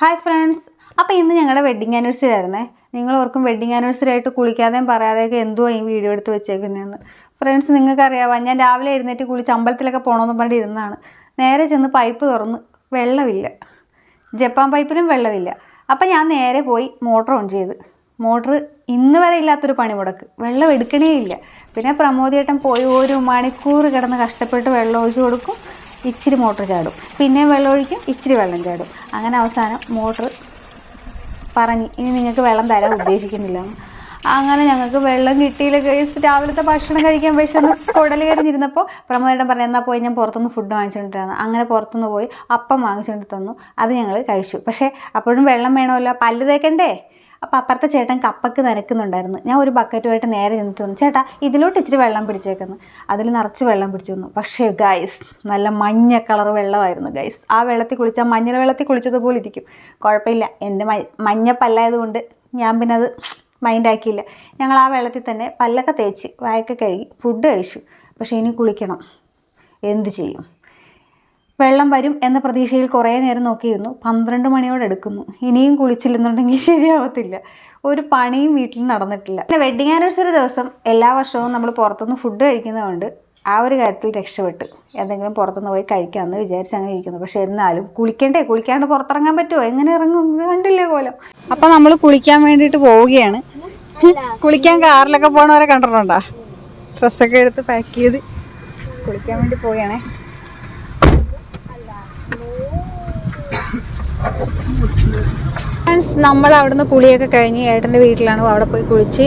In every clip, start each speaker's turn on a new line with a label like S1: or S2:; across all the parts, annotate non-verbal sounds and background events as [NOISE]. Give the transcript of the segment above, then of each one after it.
S1: Hi friends അപ്പോൾ ഇന്ന് ഞങ്ങളുടെ വെഡ്ഡിങ് ആനിവേഴ്സറി ആയിരുന്നേ. നിങ്ങൾ ഓർക്കും വെഡ്ഡിങ് ആനിവേഴ്സറി ആയിട്ട് കുളിക്കാതെയും പറയാതെയൊക്കെ എന്തോ ഈ വീഡിയോ എടുത്ത് വെച്ചേക്കുന്നതെന്ന് ഫ്രണ്ട്സ് നിങ്ങൾക്കറിയാവാം? ഞാൻ രാവിലെ എഴുന്നേറ്റ് കുളിച്ച് അമ്പലത്തിലൊക്കെ പോകണമെന്ന് പറഞ്ഞിട്ട് ഇരുന്നതാണ്. നേരെ ചെന്ന് പൈപ്പ് തുറന്ന് വെള്ളമില്ല. ജപ്പാൻ പൈപ്പിലും വെള്ളമില്ല. അപ്പം ഞാൻ നേരെ പോയി മോട്ടർ ഓൺ ചെയ്ത്. മോട്ടർ ഇന്ന് വരെ ഇല്ലാത്തൊരു പണിമുടക്ക്. വെള്ളം എടുക്കണേ ഇല്ല പിന്നെ പ്രമോദിയേട്ടൻ പോയി ഒരു മണിക്കൂർ കിടന്ന് കഷ്ടപ്പെട്ട് വെള്ളം ഒഴിച്ചു കൊടുക്കും. ഇച്ചിരി മോട്ടർ ചാടും. പിന്നെയും വെള്ളം ഒഴിക്കും ഇച്ചിരി വെള്ളം ചാടും. അങ്ങനെ അവസാനം മോട്ടർ പറഞ്ഞ് ഇനി നിങ്ങൾക്ക് വെള്ളം തരാൻ ഉദ്ദേശിക്കുന്നില്ല. അങ്ങനെ ഞങ്ങൾക്ക് വെള്ളം കിട്ടിയില്ല. കഴിച്ച് രാവിലത്തെ ഭക്ഷണം കഴിക്കാൻ വിശന്ന് കുടൽ കരിഞ്ഞിരുന്നപ്പോൾ പ്രമോദനം പറഞ്ഞു എന്നാൽ പോയി ഞാൻ പുറത്തുനിന്ന് ഫുഡ് വാങ്ങിച്ചുകൊണ്ടിരുന്നു അങ്ങനെ പുറത്തുനിന്ന് പോയി അപ്പം വാങ്ങിച്ചുകൊണ്ട് തന്നു. അത് ഞങ്ങൾ കഴിച്ചു. പക്ഷേ അപ്പോഴും വെള്ളം വേണമല്ലോ. പല്ല് തേക്കണ്ടേ? അപ്പോൾ അപ്പുറത്തെ ചേട്ടൻ കപ്പക്ക് നനയ്ക്കുന്നുണ്ടായിരുന്നു ഞാൻ ഒരു ബക്കറ്റുമായിട്ട് നേരെ ചെന്നിട്ട് വന്നു. ചേട്ടാ ഇതിലോട്ട് ഇച്ചിരി വെള്ളം പിടിച്ചേക്കുന്നു. അതിൽ നിറച്ച് വെള്ളം പിടിച്ചു തന്നു പക്ഷേ ഗൈസ് നല്ല മഞ്ഞ കളർ വെള്ളമായിരുന്നു ഗൈസ് ആ വെള്ളത്തിൽ കുളിച്ചാൽ മഞ്ഞൾ വെള്ളത്തിൽ കുളിച്ചതുപോലെ ഇരിക്കും. കുഴപ്പമില്ല. എന്റെ മഞ്ഞ പല്ലായതുകൊണ്ട് ഞാൻ പിന്നെ അത് മൈൻഡാക്കിയില്ല ഞങ്ങൾ ആ വെള്ളത്തിൽ തന്നെ പല്ലൊക്കെ തേച്ച് വായൊക്കെ കഴുകി ഫുഡ് കഴിച്ചു. പക്ഷേ ഇനി കുളിക്കണം. എന്ത് ചെയ്യും? വെള്ളം വരും എന്ന പ്രതീക്ഷയിൽ കുറേ നേരം നോക്കിയിരുന്നു. പന്ത്രണ്ട് മണിയോടെ എടുക്കുന്നു. ഇനിയും കുളിച്ചില്ലെന്നുണ്ടെങ്കിൽ ശരിയാവത്തില്ല. ഒരു പണിയും വീട്ടിൽ നടന്നിട്ടില്ല. പിന്നെ വെഡ്ഡിങ് ആനിവേഴ്സറി ദിവസം എല്ലാ വർഷവും നമ്മൾ പുറത്തുനിന്ന് ഫുഡ് കഴിക്കുന്നതുകൊണ്ട് ആ ഒരു കാര്യത്തിൽ രക്ഷപ്പെട്ട് എന്തെങ്കിലും പുറത്തുനിന്ന് പോയി കഴിക്കാമെന്ന് വിചാരിച്ച് അങ്ങനെ ഇരിക്കുന്നു. പക്ഷെ എന്നാലും കുളിക്കണ്ടേ? കുളിക്കാണ്ട് പുറത്തിറങ്ങാൻ പറ്റുമോ? എങ്ങനെ ഇറങ്ങും? കണ്ടില്ലേ കോലം? അപ്പം നമ്മൾ കുളിക്കാൻ വേണ്ടിയിട്ട് പോവുകയാണ്. കുളിക്കാൻ കാറിലൊക്കെ പോണവരെ കണ്ടിട്ടുണ്ടോ? ഡ്രസ്സൊക്കെ എടുത്ത് പാക്ക് ചെയ്ത് കുളിക്കാൻ വേണ്ടി പോവുകയാണേ. നമ്മൾ അവിടുന്ന് കുളിയൊക്കെ കഴിഞ്ഞ് ഏട്ടന്റെ വീട്ടിലാണ് അവിടെ പോയി കുളിച്ച്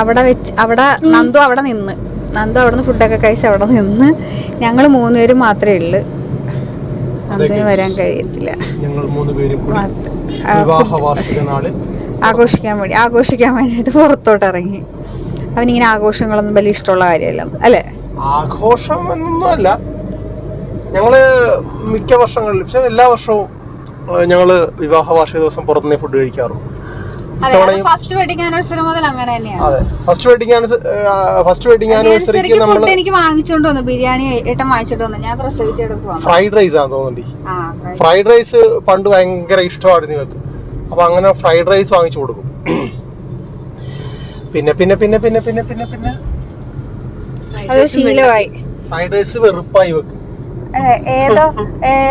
S1: അവിടെ വെച്ച് അവിടെ നന്ദു അവിടെ നിന്ന്. നന്ദു അവിടുന്ന് ഫുഡൊക്കെ കഴിച്ച് അവിടെ നിന്ന്. ഞങ്ങൾ മൂന്നുപേരും മാത്രമേ ഉള്ളൂ. നന്ദുവിന് വരാൻ കഴിയത്തില്ല. ആഘോഷിക്കാൻ വേണ്ടി ആഘോഷിക്കാൻ വേണ്ടിയിട്ട് പുറത്തോട്ട് ഇറങ്ങി. അവനിങ്ങനെ ആഘോഷങ്ങളൊന്നും വലിയ ഇഷ്ടമുള്ള കാര്യമല്ല. അല്ലേ?
S2: ആഘോഷം എന്നൊന്നും അല്ല ഞങ്ങൾ മിക്ക വർഷങ്ങളിലും പക്ഷെ എല്ലാ വർഷവും ആ, ഞങ്ങൾ വിവാഹ വാർഷിക ദിവസം പുറത്തുനിന്ന് ഫുഡ് കഴിക്കാറുള്ളൂ.
S1: ഫസ്റ്റ് വെഡിങ് ആനിവേഴ്സറി മുതൽ അങ്ങനെ തന്നെയാണ്.
S2: അതെ ഫസ്റ്റ് വെഡിങ് ഫസ്റ്റ് വെഡിങ് ആനിവേഴ്സറിക്ക് നമ്മൾ
S1: എനിക്ക് വാങ്ങിച്ചോണ്ട് വന്നു ബിരിയാണി ഏട്ടൻ വാങ്ങിച്ചോണ്ട് വന്നു. ഞാൻ പ്രസവിച്ചെടുക്കുവാണ്
S2: ഫ്രൈഡ് റൈസ് ആണ് തോന്നുന്നുണ്ട്.
S1: ആ
S2: ഫ്രൈഡ് റൈസ് പണ്ട് ഭയങ്കര ഇഷ്ടമായിരുന്നു ഇവർക്ക് അപ്പൊ അങ്ങനെ ഫ്രൈഡ് റൈസ് വാങ്ങിച്ചു കൊടുക്കും. പിന്നെ പിന്നെ പിന്നെ പിന്നെ പിന്നെ പിന്നെ പിന്നെ.
S1: അത് ശീലമായി.
S2: ഫ്രൈഡ് റൈസ് വെറുപ്പായി വെക്കും
S1: ഏതോ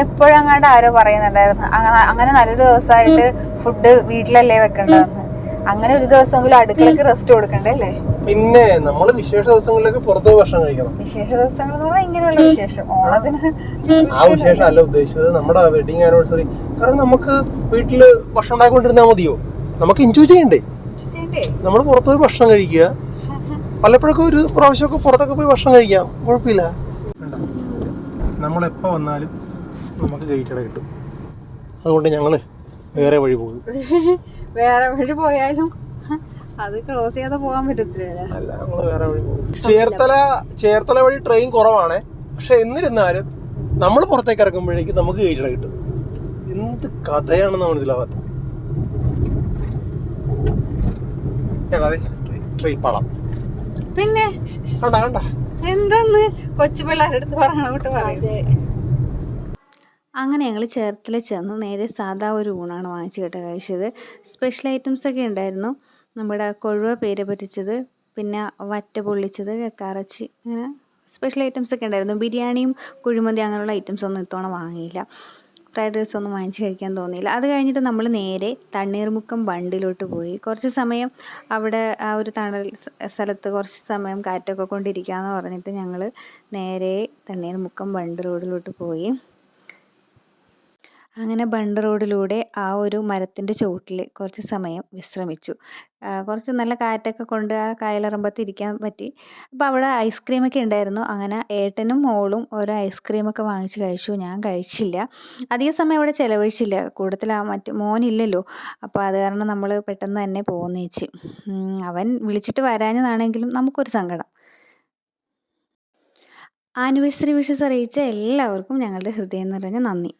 S1: എപ്പോഴങ്ങാണ്ട് ആരോ പറയുന്നുണ്ടായിരുന്നു. അങ്ങനെ നല്ലൊരു ദിവസമായിട്ട് ഫുഡ് വീട്ടിലല്ലേ വെക്കണ്ടെന്ന് അങ്ങനെ ഒരു ദിവസമെങ്കിലും അടുക്കളക്ക് റെസ്റ്റ് കൊടുക്കണ്ടേ അല്ലേ?
S2: പിന്നെ നമ്മൾ വിശേഷ ദിവസങ്ങളിലൊക്കെ പുറത്തു ഭക്ഷണം കഴിക്കണം.
S1: വിശേഷ ദിവസങ്ങൾ എന്ന് പറഞ്ഞാൽ ഇങ്ങനെയുള്ള വിശേഷം. ഓണത്തിന്
S2: ആ വിശേഷം അല്ല ഉദ്ദേശിച്ചത് നമ്മുടെ വെഡിങ് ആനിവേഴ്സറി കാരണം നമുക്ക് വീട്ടിൽ ഭക്ഷണം ഉണ്ടാക്കിക്കൊണ്ടിരുന്നാൽ മതിയോ? നമുക്ക് എൻജോയ് ചെയ്യണ്ടേ?
S1: ചെയ്യണ്ടേ?
S2: നമ്മൾ പുറത്തു പോയി ഭക്ഷണം കഴിക്കുക. [LAUGHS] പലപ്പോഴൊക്കെ ഒരു പ്രാവശ്യമൊക്കെ പുറത്തൊക്കെ പോയി ഭക്ഷണം കഴിക്കാം. കുഴപ്പമില്ല. നമ്മളെപ്പോൾ വന്നാലും നമുക്ക് ഗൈറ്റഡ് കിട്ടും. അതുകൊണ്ട് ഞങ്ങൾ വേറെ വഴി പോകും. [LAUGHS]
S1: വേറെ വഴി പോയാലും അത് ക്രോസ് ചെയ്യാതെ പോകാൻ പറ്റത്തില്ല.
S2: അല്ല നമ്മൾ വേറെ വഴി പോകും. ചേർത്തല ചേർത്തല വഴി ട്രെയിൻ കുറവാണ്. പക്ഷെ എന്നിരുന്നാലും നമ്മൾ പുറത്തേക്ക് ഇറങ്ങുമ്പോഴേക്കും നമുക്ക് ഗൈറ്റഡ് കിട്ടും. എന്ത് കഥയാണെന്ന് മനസ്സിലാവാത്ത. ട്രെയിൻ പാളം
S1: പിന്നെ?
S2: കണ്ട കണ്ട.
S1: എന്തെന്ന് കൊച്ചു പിള്ളേരുടെ അടുത്ത് പറഞ്ഞോട്ട് പറയും. അങ്ങനെ ഞങ്ങൾ ചേർത്തല ചെന്ന് നേരെ സാധാ ഒരു ഊണാണ് വാങ്ങിച്ചു കേട്ട കഴിച്ചത്. സ്പെഷ്യൽ ഐറ്റംസ് ഒക്കെ ഉണ്ടായിരുന്നു. നമ്മുടെ കൊഴുവ പേര് പൊരിച്ചത് പിന്നെ വറ്റ പൊള്ളിച്ചത് കക്കാറച്ചി അങ്ങനെ സ്പെഷ്യൽ ഐറ്റംസ് ഒക്കെ ഉണ്ടായിരുന്നു. ബിരിയാണിയും കുഴിമന്തി അങ്ങനെയുള്ള ഐറ്റംസ് ഒന്നും ഇത്തവണ വാങ്ങിയില്ല. ഫ്രൈഡ് റൈസ് ഒന്നും വാങ്ങിച്ച് കഴിക്കാൻ തോന്നിയില്ല. അത് കഴിഞ്ഞിട്ട് നമ്മൾ നേരെ തണ്ണീർമുക്കം ബണ്ടിലോട്ട് പോയി. കുറച്ച് സമയം അവിടെ ആ ഒരു തണൽ സ്ഥലത്ത് കുറച്ച് സമയം കാറ്റൊക്കെ കൊണ്ടിരിക്കാമെന്ന് പറഞ്ഞിട്ട് ഞങ്ങൾ നേരെ തണ്ണീർമുക്കം ബണ്ട് റോഡിലോട്ട് പോയി. അങ്ങനെ ബണ്ട് റോഡിലൂടെ ആ ഒരു മരത്തിന്റെ ചുവട്ടിൽ കുറച്ച് സമയം വിശ്രമിച്ചു. കുറച്ച് നല്ല കാറ്റൊക്കെ കൊണ്ട് ആ കായലറമ്പത്ത് ഇരിക്കാൻ പറ്റി. അപ്പോൾ അവിടെ ഐസ്ക്രീമൊക്കെ ഉണ്ടായിരുന്നു. അങ്ങനെ ഏട്ടനും മോളും ഓരോ ഐസ്ക്രീമൊക്കെ വാങ്ങിച്ച് കഴിച്ചു. ഞാൻ കഴിച്ചില്ല. അധിക സമയം അവിടെ ചിലവഴിച്ചില്ല. കൂടുതൽ ആ മറ്റ് മോനില്ലല്ലോ. അപ്പോൾ അത് കാരണം നമ്മൾ പെട്ടെന്ന് തന്നെ പോന്നേച്ച്. അവൻ വിളിച്ചിട്ട് വരാഞ്ഞതാണെങ്കിലും നമുക്കൊരു സങ്കടം. ആനിവേഴ്സറി വിഷസ് അറിയിച്ച എല്ലാവർക്കും ഞങ്ങളുടെ ഹൃദയം നിറഞ്ഞ നന്ദി.